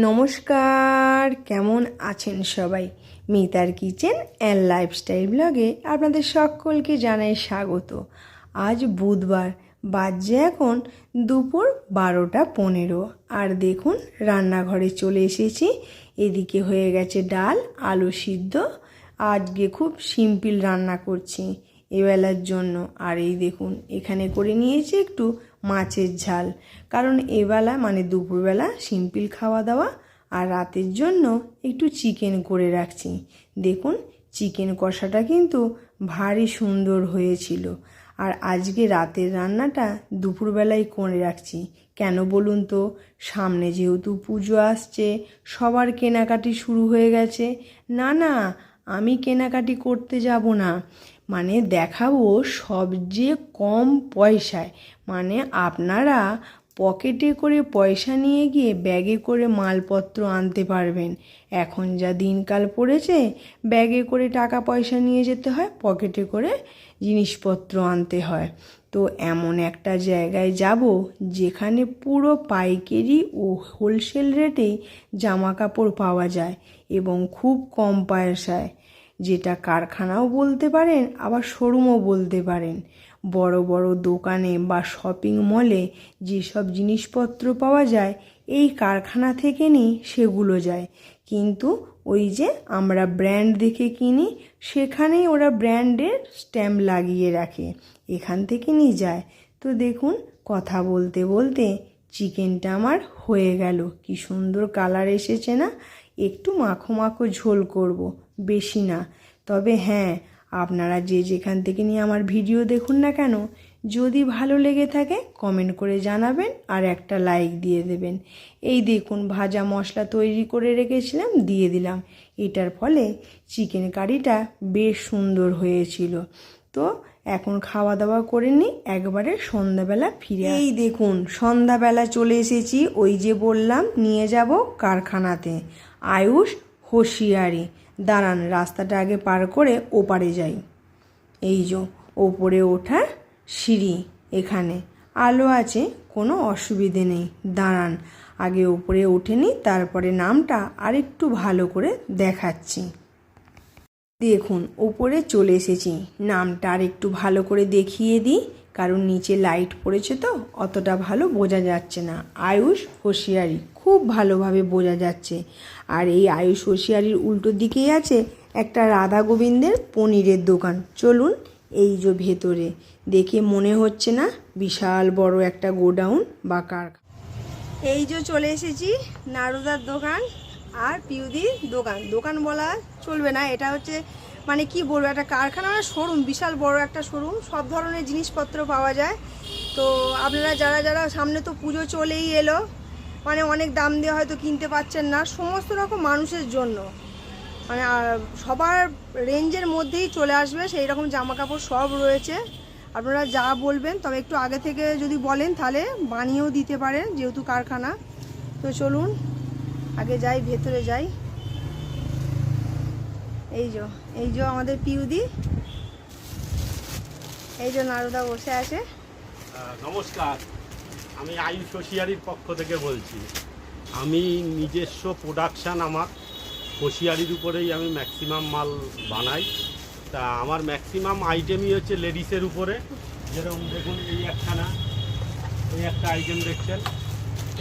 নমস্কার, কেমন আছেন সবাই? মিতার কিচেন অ্যান্ড লাইফস্টাইল ব্লগে আপনাদের সকলকে জানাই স্বাগত। আজ বুধবার বাজে এখন দুপুর বারোটা পনেরো। আর দেখুন, রান্নাঘরে চলে এসেছি। এদিকে হয়ে গেছে ডাল, আলু সিদ্ধ। আজকে খুব সিম্পল রান্না করছি এবেলার জন্য। আর এই দেখুন, এখানে করে নিয়েছি একটু মাছের ঝাল। কারণ এবেলা মানে দুপুরবেলা সিম্পল খাওয়া দাওয়া আর রাতের জন্য একটু চিকেন করে রাখছি। দেখুন, চিকেন কষাটা কিন্তু ভারী সুন্দর হয়েছিল। আর আজকে রাতের রান্নাটা দুপুরবেলায় করে রাখছি। কেন বলুন তো? সামনে যেহেতু পুজো আসছে, সবার কেনাকাটি শুরু হয়ে গেছে। না না, আমি কেনাকাটি করতে যাব না। মানে দেখাবো সবচেয়ে কম পয়সায়। মানে আপনারা পকেটে করে পয়সা নিয়ে গিয়ে ব্যাগে করে মালপত্র আনতে পারবেন। এখন যা দিনকাল পড়েছে, ব্যাগে করে টাকা পয়সা নিয়ে যেতে হয়, পকেটে করে জিনিসপত্র আনতে হয়। তো এমন একটা জায়গায় যাব যেখানে পুরো পাইকারি ও হোলসেল রেটেই জামা কাপড় পাওয়া যায় এবং খুব কম পয়সায়। যেটা কারখানাও বলতে পারেন, আবার শোরুমও বলতে পারেন। বড় বড় দোকানে বা শপিং মলে যেসব জিনিসপত্র পাওয়া যায়, এই কারখানা থেকে নিই, সেগুলো যায়। কিন্তু ওই যে আমরা ব্র্যান্ড দেখে কিনি, সেখানেই ওরা ব্র্যান্ডের স্ট্যাম্প লাগিয়ে রাখে। এখান থেকে নিয়ে যায়। তো দেখুন, কথা বলতে বলতে চিকেনটা আমার হয়ে গেল। কি সুন্দর কালার এসেছে না? একটু মাখো মাখো ঝোল করব, বেশি না। তবে হ্যাঁ আপনারা যে যেখান থেকে নিয়ে আমার ভিডিও দেখুন না কেন, যদি ভালো লেগে থাকে কমেন্ট করে জানাবেন আর একটা লাইক দিয়ে দেবেন। এই দেখুন, ভাজা মশলা তৈরি করে রেখেছিলাম, দিয়ে দিলাম। এটার ফলে চিকেন কারিটা বেশ সুন্দর হয়েছিল। তো এখন খাওয়া দাওয়া করে নিই, একবারে সন্ধ্যাবেলা ফিরে এই দেখুন, সন্ধ্যাবেলা চলে এসেছি, ওই যে বললাম, নিয়ে যাব কারখানাতে। আয়ুষ হুঁশিয়ারি। দাঁড়ান, রাস্তাটা আগে পার করে ওপারে যাই। এই যে, ওপরে ওঠার সিঁড়ি এখানে। আলো আছে, কোনো অসুবিধে নেই। দাঁড়ান, আগে ওপরে উঠে নিই তারপরে নামটা আরেকটু ভালো করে দেখাচ্ছি। দেখুন, ওপরে চলে এসেছি। নামটা আর একটু ভালো করে দেখিয়ে দিই। কারণ নিচে লাইট পড়েছে তো, অতটা ভালো বোঝা যাচ্ছে না। আয়ুষ হুঁশিয়ারি, খুব ভালোভাবে বোঝা যাচ্ছে। আর এই আয়ুষ হুঁশিয়ারির উল্টো দিকেই আছে একটা রাধা গোবিন্দের পনিরের দোকান। চলুন এই যে ভেতরে, দেখে মনে হচ্ছে না বিশাল বড় একটা গোডাউন বা কারখানা এই যে চলে এসেছি নারুদার দোকান আর পিউদির দোকান। দোকান বলা চলবে না, এটা হচ্ছে মানে কি বলব, একটা কারখানা শোরুম বিশাল বড় একটা শোরুম সব ধরনের জিনিসপত্র পাওয়া যায়। তো আপনারা যারা যারা, সামনে তো পুজো চলেই এলো মানে অনেক দাম দিয়ে হয়তো কিনতে পাচ্ছেন না, সমস্ত রকম মানুষের জন্য। মানে সবার রেঞ্জের মধ্যেই চলে আসবে, সেই রকম জামা কাপড় সব রয়েছে। আপনারা যা বলবেন, তবে একটু আগে থেকে যদি বলেন, তাহলে বানিয়েও দিতে পারেন, যেহেতু কারখানা। তো চলুন, আগে যাই, ভেতরে যাই। এই যে। এই যে আমাদের পিউদি। এই যে নারদা বসে আছে। নমস্কার। আমি আয়ুষ হোশিয়ারির পক্ষ থেকে বলছি, আমি নিজস্ব প্রোডাকশান আমার হোশিয়ারির উপরেই আমি ম্যাক্সিমাম মাল বানাই। তা আমার ম্যাক্সিমাম আইটেমই হচ্ছে লেডিসের উপরে। যেরকম দেখুন, এই একখানা, এই একটা আইটেম দেখছেন।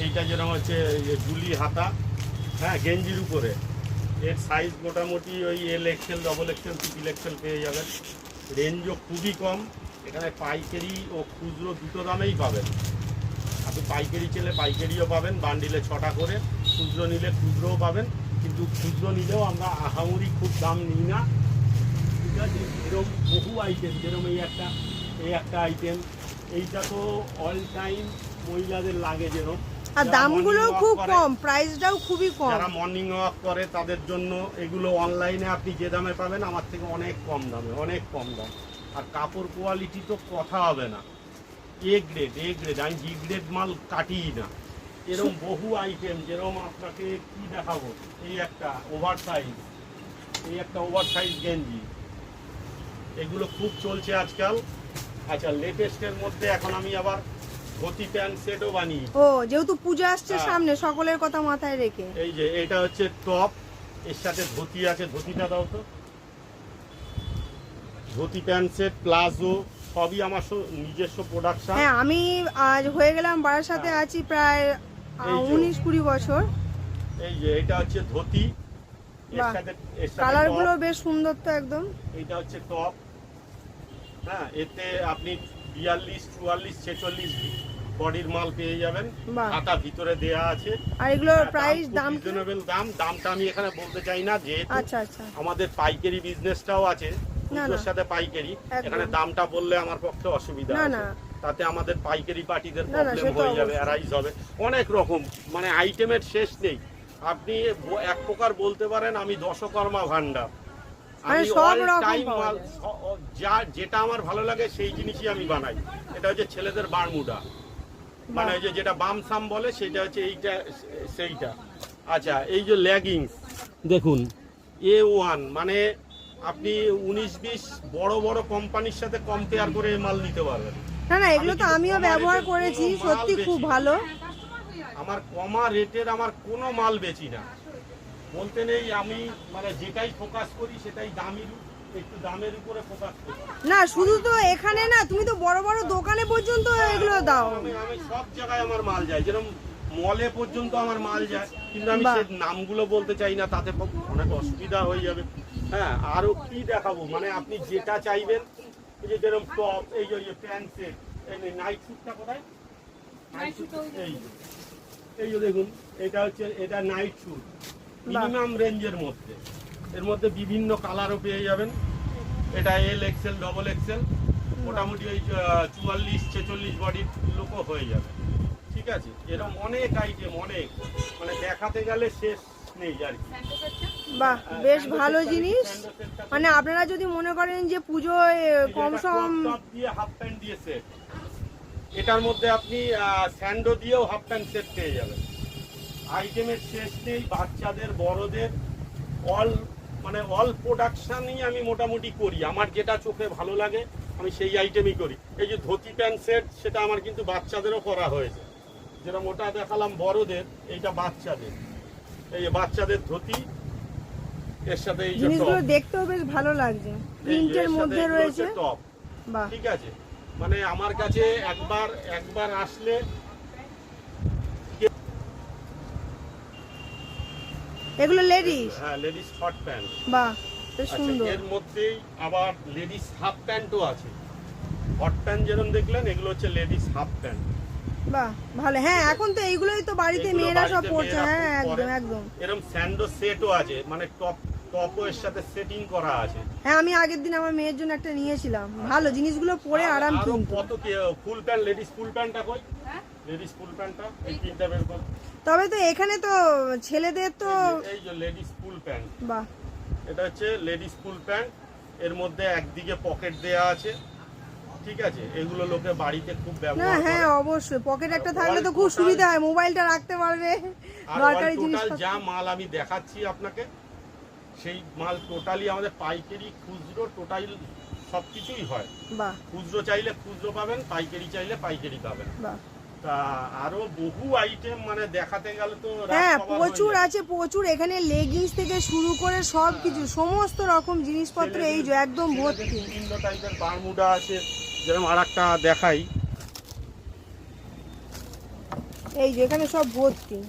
এইটা যেরকম হচ্ছে জুলি হাতা হ্যাঁ গেঞ্জির উপরে। এর সাইজ মোটামুটি ওই L XL double XL triple XL পেয়ে যাবেন। রেঞ্জও খুবই কম। এখানে পাইকারি ও খুচরো দুটো দামেই পাবেন। আপনি পাইকারি চেলে পাইকারিও পাবেন বান্ডিলে ছটা করে। খুচরো নিলে খুচরোও পাবেন। কিন্তু খুচরো নিলেও আমরা আহামরি খুব দাম নিই না। ঠিক আছে? এরকম বহু আইটেম যেরকম এই একটা এই একটা আইটেম এইটা তো অল টাইম মহিলাদের লাগে যেরকম আর দামগুলো খুব কম প্রাইসটাও খুবই কম। যারা মর্নিং ওয়াক করে তাদের জন্য এগুলো অনলাইনে আপনি যে দামে পাবেন আমার থেকে অনেক কম দামে অনেক কম দাম। আর কাপড় কোয়ালিটি তো কথা হবে না। এ গ্রেড এ গ্রেড আমি বি গ্রেড মাল কাটিই না। এরকম বহু আইটেম যেরকম আপনাকে কি দেখাবো? এই একটা ওভার সাইজ এই একটা ওভার সাইজ গেঞ্জি। এগুলো খুব চলছে আজকাল। আচ্ছা লেটেস্টের মধ্যে এখন আমি আবার ধুতি প্যান্ট সেটও বানিয়ে। ও যেহেতু পূজা আসছে হ্যাঁ। সামনে সকলের কথা মাথায় রেখে। এই যে এটা হচ্ছে টপ এর সাথে ধুতি আছে ধুতিটা দাও তো। ধুতি প্যান্ট সেট প্লাজো সবই আমার নিজস্ব প্রোডাকশন হ্যাঁ আমি আজ হয়ে গেলাম বাড়ার সাথে হ্যাঁ। আছি প্রায় উনিশ কুড়ি বছর। এই যে এটা হচ্ছে ধুতি কালারগুলো বেশ সুন্দর তো একদম। এটা হচ্ছে টপ হ্যাঁ এতে আপনি বিয়াল্লিশ চুয়াল্লিশ ছেচল্লিশ বডির মাল পেয়ে যাবেন। বাহ। ভিতরে দেয়া আছে। আর এগুলোর প্রাইস দাম? রিজনেবল দাম। দামটা আমি এখানে বলতে চাই না যেহেতু আচ্ছা আচ্ছা। আমাদের পাইকারি বিজনেসটাও আছে না, সাথে পাইকারি। এখানে দামটা বললে আমার পক্ষে অসুবিধা না, না। তাতে আমাদের পাইকারি পার্টিদের প্রবলেম হয়ে যাবে অ্যারাইজ হবে। অনেক রকম মানে আইটেমের শেষ নেই। আপনি এক প্রকার বলতে পারেন আমি দশকর্মা ভান্ডার মানে আমি সব ও- যা যেটা আমার ভালো লাগে সেই জিনিসই আমি বানাই। এটা হচ্ছে ছেলেদের বারমুডা। মানে ওই যে যেটা বাম সাম বলে সেটা হচ্ছে এইটা সেইটা। আচ্ছা এই যে লেগিংস দেখুন। এ ওয়ান মানে আপনি উনিশ বিশ বড় বড় কোম্পানির সাথে কম্পেয়ার করে মাল নিতে পারবেন। না না এগুলো তো আমিও ব্যবহার করেছি সত্যি খুব ভালো। আমার কমা রেটের আমার কোনো মাল বেচি না। বলতে নেই আমি মানে যেটাই ফোকাস করি সেটাই দামির একটু দামের উপরে না শুধু তো এখানে না তুমি তো বড় বড় দোকানে পর্যন্ত এগুলো দাও। আমি আমি সব জায়গায় আমার মাল যায়। যেরকম মলে পর্যন্ত আমার মাল যায় কিন্তু আমি বাহ। সে নামগুলো বলতে চাই না তাতে অনেক অসুবিধা হয়ে যাবে। হ্যাঁ আরও কি দেখাবো? মানে আপনি যেটা চাইবেন এই যে যেরকম টপ এই যে প্যান্ট সেট এই নাইট স্যুটটা কোথায়? নাইট স্যুট এই এই যে দেখুন এটা হচ্ছে এটা নাইট স্যুট মিনিমাম রেঞ্জের মধ্যে। এর মধ্যে বিভিন্ন কালারও পেয়ে যাবেন। এটা এল এক্সেল ডবল এক্সেল মোটামুটি ওই চুয়াল্লিশ ছেচল্লিশ বডির লোকও হয়ে যাবে। ঠিক আছে? এরকম অনেক আইটেম অনেক। মানে দেখাতে গেলে শেষ নেই আর কি। বাহ বেশ ভালো জিনিস। মানে আপনারা যদি মনে করেন যে পুজোয় কম সম দিয়ে হাফ প্যান্ট দিয়ে সেট এটার মধ্যে আপনি স্যান্ডো দিয়েও হাফ প্যান্ট সেট পেয়ে যাবেন। আইটেমের শেষ নেই বাচ্চাদের বড়দের অল মানে অল প্রোডাকশনই আমি মোটামুটি করি। আমার যেটা চোখে ভালো লাগে আমি সেই আইটেমই করি। এই যে ধুতি প্যান্ট সেট সেটা আমার কিন্তু বাচ্চাদেরও করা হয়েছে। যেটা মোটা দেখালাম বড়দের এইটা বাচ্চাদের। এই যে বাচ্চাদের ধুতি এর সাথে এই জিনিসগুলো। দেখতেও বেশ ভালো লাগছে। প্রিন্টের মধ্যে রয়েছে। টপ ঠিক আছে? মানে আমার কাছে একবার একবার আসলে এগুলো লেডিস হ্যাঁ লেডিস শর্ট প্যান্ট বাহ বেশ আচ্ছা সুন্দর। এর মধ্যেই আবার লেডিস হাফ প্যান্টও আছে। হট প্যান্ট যেরকম দেখলেন এগুলো হচ্ছে লেডিস হাফ প্যান্ট বাহ ভালো। হ্যাঁ এখন তো এইগুলোই তো বাড়িতে মেয়েরা সব মেয়েরা হ্যাঁ একদম একদম। এরকম স্যান্ডো সেটও আছে মানে টপ টপও এর সাথে সেটিং করা আছে। হ্যাঁ আমি আগের দিন আমার মেয়ের জন্য একটা নিয়েছিলাম। ভালো জিনিসগুলো পরে আরাম কিন্তু। কত ফুল প্যান্ট লেডিস ফুল প্যান্টটা কই? লেডিস ফুল প্যান্টটা এই তিনটা বের কর। তবে তো এখানে তো ছেলেদের তো এই যে- লেডিস ফুল প্যান্ট বাহ। এটা হচ্ছে লেডিস ফুল প্যান্ট এর মধ্যে একদিকে পকেট দেয়া আছে। ঠিক আছে? এগুলো লোকে বাড়িতে খুব ব্যবহার হ্যাঁ অবশ্যই। পকেট একটা থাকলে তো খুব সুবিধা হয়। মোবাইলটা রাখতে পারবে। দরকারি জিনিস যা মাল আমি দেখাচ্ছি আপনাকে সেই মাল টোটালি আমাদের পাইকারি খুচরো টোটাল সব কিছুই হয়। বাহ। খুচরো চাইলে খুচরো পাবেন পাইকারি চাইলে পাইকারি পাবেন। বাহ। তা আরও বহু আইটেম মানে দেখাতে গেলে তো হ্যাঁ প্রচুর আছে প্রচুর। এখানে লেগিংস থেকে শুরু করে সব কিছু সমস্ত রকম জিনিসপত্র এই যে একদম ভর্তি। বিভিন্ন টাইপের বারমুডা আছে যেরকম আর একটা দেখাই। এই যে এখানে সব ভর্তি।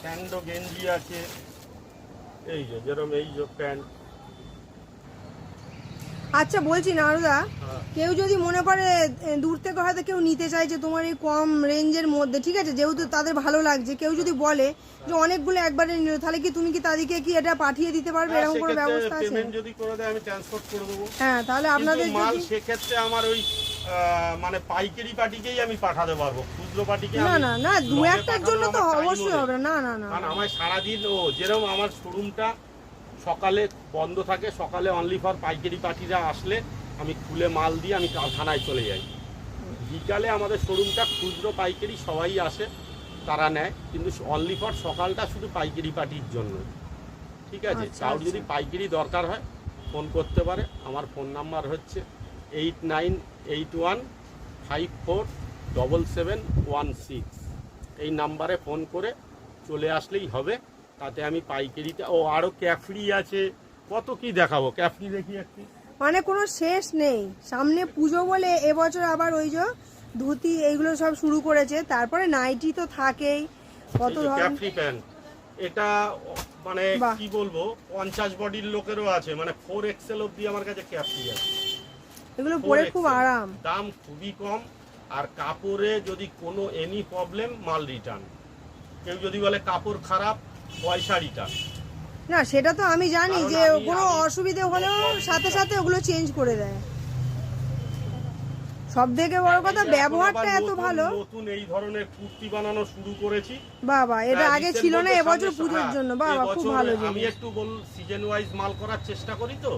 স্যান্ডো গেঞ্জি আছে। এই যে যেরকম এই যে প্যান্ট। আচ্ছা বলছি নারদা হ্যাঁ। কেউ যদি মনে করে দূর থেকে হয়তো কেউ নিতে চাইছে তোমার এই কম রেঞ্জের মধ্যে ঠিক আছে? যেহেতু তাদের ভালো লাগছে কেউ যদি বলে যে অনেকগুলো একবারে নিল তাহলে কি তুমি কি তাদেরকে কি এটা পাঠিয়ে দিতে পারবে? এরকম কোনো ব্যবস্থা আছে? পেমেন্ট যদি করে দেয় আমি ট্রান্সপোর্ট করে দেবো। হ্যাঁ তাহলে আপনাদের মাল সেক্ষেত্রে আমার ওই মানে পাইকারি পার্টিকেই আমি পাঠাতে পারব। খুচরো পার্টিকে না না না দু একটার জন্য তো অবশ্যই হবে না না না। আমার সারাদিন ও যেরকম আমার শোরুমটা সকালে বন্ধ থাকে সকালে অনলি ফর পাইকারি পার্টিরা আসলে আমি খুলে মাল দিয়ে আমি কারখানায় চলে যাই। বিকালে আমাদের শোরুমটা খুচরো পাইকারি সবাই আসে তারা নেয় কিন্তু অনলি ফর সকালটা শুধু পাইকারি পার্টির জন্য। ঠিক আছে? আচ্ছা, কারোর আচ্ছা। যদি পাইকারি দরকার হয় ফোন করতে পারে। আমার ফোন নাম্বার হচ্ছে eight nine eight one five four double seven one six এই নাম্বারে ফোন করে চলে আসলেই হবে। তাতে আমি পাইকারিতে ও আরও ক্যাফরি আছে কত কি দেখাবো? ক্যাফরি দেখি একটু। মানে কোনো শেষ নেই। সামনে পুজো বলে এবছর আবার ওই যে ধুতি এইগুলো সব শুরু করেছে। তারপরে নাইটি তো থাকেই। কত ক্যাফরি প্যান্ট। এটা মানে কি বলব পঞ্চাশ বডির লোকেরও আছে। মানে ফোর এক্সেল অব্দি আমার কাছে ক্যাফরি আছে। এগুলো পরে খুব আরাম। দাম খুবই কম। আর কাপড়ে যদি কোনো এনি প্রবলেম মাল রিটার্ন কেউ যদি বলে কাপড় খারাপ না সেটা তো আমি জানি যে কোনো অসুবিধে হলেও সাথে সাথে ওগুলো চেঞ্জ করে দেয়। সব থেকে বড় কথা ব্যবহারটা এত ভালো। নতুন এই ধরনের কুর্তি বানানো শুরু করেছি। বাবা এটা হ্যাঁ, আগে ছিল না এবছর পুজোর হ্যাঁ, জন্য। বাবা খুব ভালো আমি একটু বল সিজন ওয়াইজ মাল করার চেষ্টা করি তো।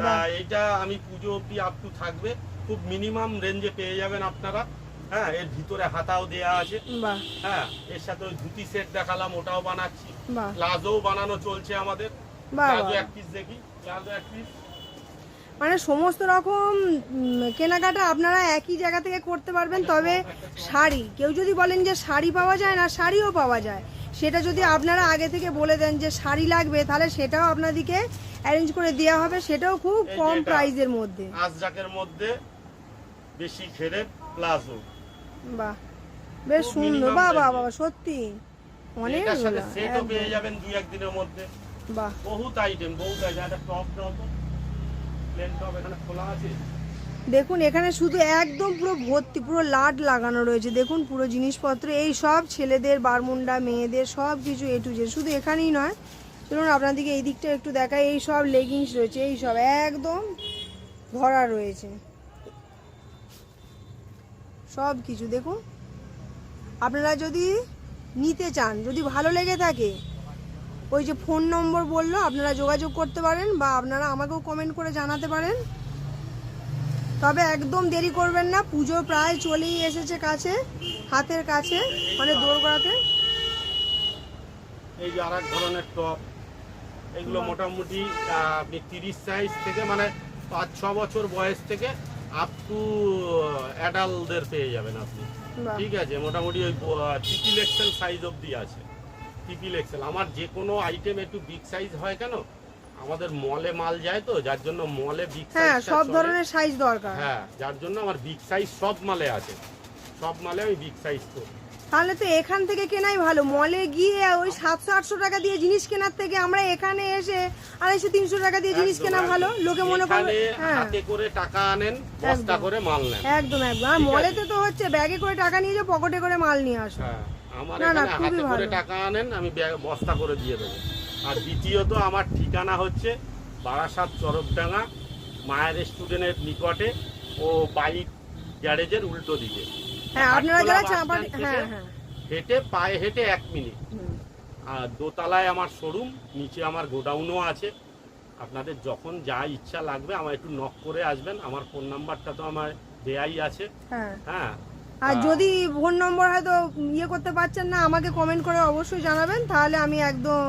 তা এটা আমি পুজো অব্দি আপ টু থাকবে। খুব মিনিমাম রেঞ্জে পেয়ে যাবেন আপনারা। হ্যাঁ এর ভিতরে হাতাও দেয়া আছে। হ্যাঁ এর সাথে ধুতি সেট দেখালাম ওটাও বানাচ্ছি। বাহ। প্লাজোও বানানো চলছে আমাদের। প্লাজো এক পিস দেখি প্লাজো এক পিস মানে সমস্ত রকম কেনাকাটা আপনারা একই জায়গা থেকে করতে পারবেন তবে শাড়ি। কেউ যদি বলেন যে শাড়ি পাওয়া যায় না শাড়িও পাওয়া যায়। সেটা যদি আপনারা আগে থেকে বলে দেন যে শাড়ি লাগবে তাহলে সেটাও আপনাদেরকে অ্যারেঞ্জ করে দেওয়া হবে। সেটাও খুব কম। প্রাইজের মধ্যে। আজরাকের মধ্যে বেশি ঘেরে প্লাজো। বাহ বেশ সুন্দর। বাহ বাহ বাবা সত্যি। অনেক সেটও পেয়ে যাবেন দুই একদিনের মধ্যে। বাহ। বহুত আইটেম বহুত আইটেম একটা টপ তো প্লেন টপ এখানে খোলা আছে। দেখুন এখানে শুধু একদম পুরো ভর্তি পুরো লাট লাগানো রয়েছে। দেখুন পুরো জিনিসপত্র। এই সব ছেলেদের বারমুন্ডা মেয়েদের সব কিছু এ টু জেড শুধু এখানেই নয়। চলুন আপনাদেরকে এই দিকটা একটু দেখাই। এই সব লেগিংস রয়েছে। এই সব একদম ভরা রয়েছে। সব কিছু। দেখুন আপনারা যদি নিতে চান যদি ভালো লেগে থাকে ওই যে ফোন নম্বর বলল আপনারা যোগাযোগ করতে পারেন বা আপনারা আমাকেও কমেন্ট করে জানাতে পারেন। তবে একদম দেরি করবেন না পুজো প্রায় চলেই এসেছে কাছে হাতের কাছে মানে দৌড় করাতে এই যে আর এক ধরনের টপ এগুলো মোটামুটি আপনি তিরিশ সাইজ থেকে মানে পাঁচ ছ বছর বয়স থেকে আপ টু অ্যাডাল্টদের পেয়ে যাবেন আপনি। ঠিক আছে মোটামুটি ওই টিপিল এক্সেল সাইজ অবধি আছে। টিপিল এক্সেল আমার যে কোনো আইটেম একটু বিগ সাইজ হয় কেন? আমাদের মলে মাল যায় তো যার জন্য মলে বিগ হ্যাঁ সাইজ সব ধরনের সাইজ দরকার। হ্যাঁ যার জন্য আমার বিগ সাইজ সব মালে আছে। সব মালে আমি বিগ সাইজ করি। তাহলে তো এখান থেকে কেনাই ভালো। মলে গিয়ে ওই সাতশো আটশো টাকা দিয়ে জিনিস কেনার থেকে আমরা এখানে এসে আড়াইশো তিনশো টাকা দিয়ে জিনিস কেনা ভালো। লোকে মনে করবে হ্যাঁ। হাতে করে টাকা আনেন বস্তা। করে মাল নেন। একদম একদম। আর। মলেতে তো হচ্ছে ব্যাগে করে টাকা নিয়ে যাও পকেটে করে মাল নিয়ে আসো। হ্যাঁ আমার এখানে হাতে করে টাকা আনেন আমি বস্তা করে দিয়ে দেবো। আর দ্বিতীয়ত আমার ঠিকানা হচ্ছে বারাসাত চরকডাঙ্গা মায়ের স্টুডেন্টের নিকটে ও বাইক গ্যারেজের উল্টো দিকে। হ্যাঁ আপনারা যারা হ্যাঁ হ্যাঁ। হেঁটে পায়ে হেঁটে এক মিনিট। আর দোতলায় আমার শোরুম নিচে আমার গোডাউনও আছে। আপনাদের যখন যা ইচ্ছা লাগবে আমার একটু নক করে আসবেন। আমার ফোন নাম্বারটা তো আমার দেয়াই আছে। হ্যাঁ। আর যদি ফোন নম্বর হয়তো ইয়ে করতে পারছেন না আমাকে কমেন্ট করে অবশ্যই জানাবেন। তাহলে আমি একদম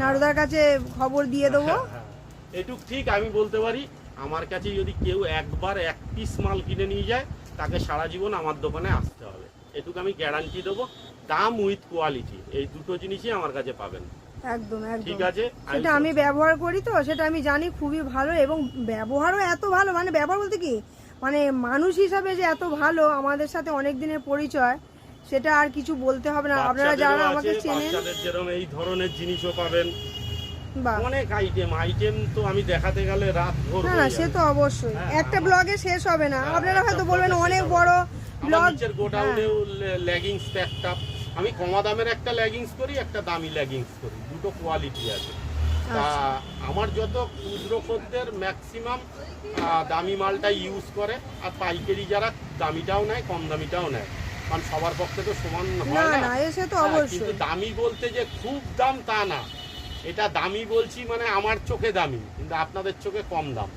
নারদার কাছে খবর দিয়ে দেবো। এটুক ঠিক আমি বলতে পারি আমার কাছে যদি কেউ একবার এক পিস মাল কিনে নিয়ে যায় তাকে সারা জীবন আমার দোকানে আসতে হবে। এটুকু আমি গ্যারান্টি দেবো। দাম উইথ কোয়ালিটি এই দুটো জিনিসই আমার কাছে পাবেন। একদম ঠিক আছে? সেটা আমি ব্যবহার করি তো সেটা আমি জানি খুবই ভালো এবং ব্যবহারও এত ভালো মানে ব্যবহার বলতে কি? মানে মানুষ হিসাবে যে এত ভালো আমাদের সাথে অনেক দিনের পরিচয় সেটা আর কিছু বলতে হবে না। আপনারা যারা আমাকে চেনেন যেরকম এই ধরনের জিনিসও পাবেন। অনেক আইটেম আইটেম তো আমি দেখাতে গেলে রাত ভোর না না সে তো অবশ্যই। হ্যাঁ, একটা আমার- ব্লগে শেষ হবে না। হ্যাঁ, আপনারা হয়তো বলবেন অনেক বড় ব্লগ গোডাউনেও লেগিংস প্যাকটা আমি কমা দামের একটা লেগিংস করি একটা দামি লেগিংস করি। দুটো কোয়ালিটি আছে। তা আচ্ছা। আমার যত ক্ষুদ্র খদ্দের ম্যাক্সিমাম দামি মালটা ইউজ করে আর পাইকারি যারা দামিটাও নেয় কম দামিটাও নেয়। কারণ সবার পক্ষে তো সমান হয় না হ্যাঁ, কিন্তু অবশ্যই দামি বলতে যে খুব দাম তা না। এটা দামি বলছি মানে আমার চোখে দামি কিন্তু আপনাদের চোখে কম দাম।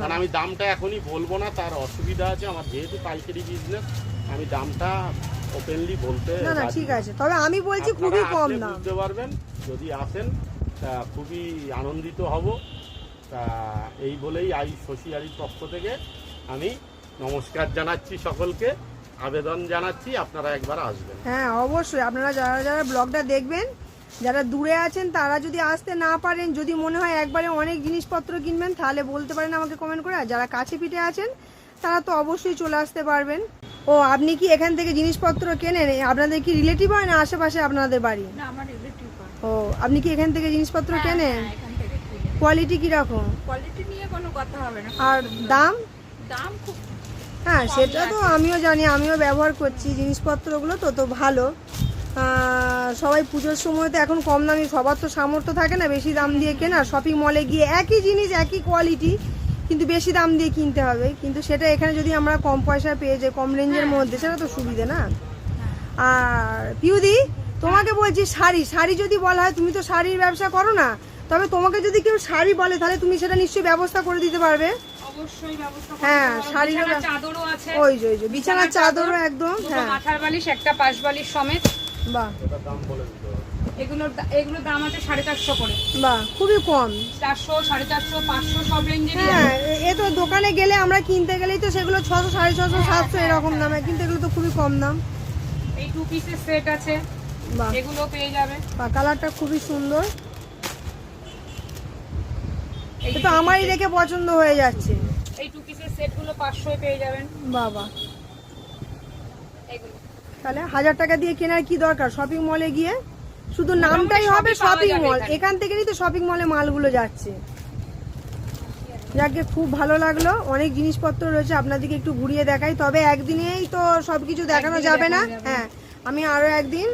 কারণ আমি দামটা এখনই বলব না তার অসুবিধা আছে আমার যেহেতু পাইকারি বিজনেস আমি দামটা ওপেনলি বলতে না না ঠিক আছে তবে আমি বলছি খুবই কম দাম। বুঝতে পারবেন যদি আসেন তা খুবই আনন্দিত হব। তা এই বলেই আই সোশিয়ালির পক্ষ থেকে আমি নমস্কার জানাচ্ছি সকলকে আবেদন জানাচ্ছি আপনারা একবার আসবেন। হ্যাঁ অবশ্যই আপনারা যারা যারা ব্লগটা দেখবেন যারা দূরে আছেন তারা যদি আসতে না পারেন যদি মনে হয় একবারে অনেক জিনিসপত্র কিনবেন তাহলে বলতে পারেন আমাকে কমেন্ট করে। আর যারা কাছে পিঠে আছেন তারা তো অবশ্যই চলে আসতে পারবেন। ও আপনি কি এখান থেকে জিনিসপত্র কেনেন? আপনাদের কি রিলেটিভ হয় না আশেপাশে আপনাদের বাড়ি? ও আপনি কি এখান থেকে জিনিসপত্র কেনেন? এখান থেকে কিনে। কোয়ালিটি কীরকম? কোয়ালিটি নিয়ে কোনো কথা হবে না আর দাম? দাম খুব হ্যাঁ সেটা তো আমিও জানি আমিও ব্যবহার করছি জিনিসপত্রগুলো তো তো ভালো। সবাই পুজোর সময় তো এখন কম দামি সবার তো সামর্থ্য থাকে না বেশি দাম দিয়ে কেনা। শপিং মলে গিয়ে একই জিনিস একই কোয়ালিটি কিন্তু বেশি দাম দিয়ে কিনতে হবে। কিন্তু সেটা এখানে যদি আমরা কম পয়সায় পেয়ে যাই কম রেঞ্জের মধ্যে সেটা তো সুবিধে না? আর পিউদি তোমাকে বলছি শাড়ি শাড়ি যদি বলা হয় তুমি তো শাড়ির ব্যবসা করো না। তবে তোমাকে যদি কেউ শাড়ি বলে তাহলে তুমি সেটা নিশ্চয়ই ব্যবস্থা করে দিতে পারবে। হ্যাঁ, চাদরও আছে। ওই যে ওই যে বিছানার চাদরও একদম হ্যাঁ। মাথার বালিশ একটা পাশ বালিশ সমেত বাহ এগুলোর এগুলোর দাম আছে সাড়ে চারশো করে। বাহ খুবই কম। চারশো সাড়ে চারশো পাঁচশো সব রেঞ্জেরই হ্যাঁ এ- তো দোকানে গেলে আমরা কিনতে গেলেই তো সেগুলো ছশো সাড়ে ছশো সাতশো এরকম দামে কিন্তু এগুলো তো খুবই কম দাম। এই টু পিসের সেট আছে। বাহ এগুলো পেয়ে যাবে। বাহ কালারটা খুবই সুন্দর। এই এ তো আমারই দেখে পছন্দ হয়ে যাচ্ছে। এই টু পিসের সেটগুলো পাঁচশোয় পেয়ে যাবেন। বাবা। এগুলো। তাহলে হাজার টাকা দিয়ে কেনার কি দরকার? শপিং মলে গিয়ে শুধু নামটাই হবে শপিং মল এখান। থেকেই তো শপিং মলে মালগুলো যাচ্ছে। যাকে খুব ভালো লাগল। অনেক জিনিসপত্র রয়েছে আপনাদেরকে একটু ঘুরিয়ে দেখাই। তবে একদিনেই তো যাবে না। দেখানো যাবে। না। হ্যাঁ আমি আরও একদিন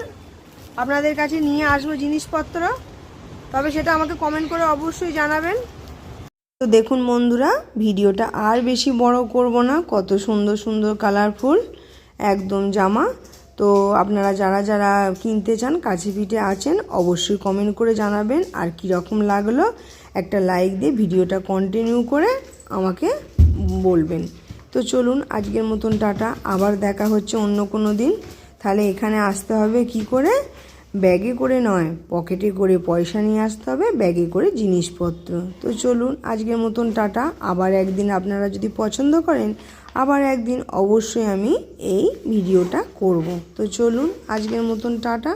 আপনাদের কাছে নিয়ে আসব জিনিসপত্র। তবে সেটা আমাকে কমেন্ট করে অবশ্যই জানাবেন। তো দেখুন বন্ধুরা ভিডিওটা আর বেশি বড় করব না। কত সুন্দর সুন্দর কালারফুল একদম জামা। তো আপনারা যারা যারা কিনতে চান, কাছে পিঠে আছেন, অবশ্যই কমেন্ট করে জানাবেন। আর কি রকম লাগল, একটা লাইক দিয়ে ভিডিওটা কন্টিনিউ করে আমাকে বলবেন। তো চলুন, আজকের মতন টাটা। আবার দেখা হচ্ছে অন্য কোনো দিন। তাহলে এখানে আসতে হবে কি করে? ব্যাগে করে নয়, পকেটে করে পয়সা নিয়ে আসতে হবে, ব্যাগে করে জিনিসপত্র। তো চলুন, আজকের মতন টাটা। আবার একদিন আপনারা যদি পছন্দ করেন আবার একদিন অবশ্যই আমি এই ভিডিওটা করব। তো চলুন আজকের মতন টাটা।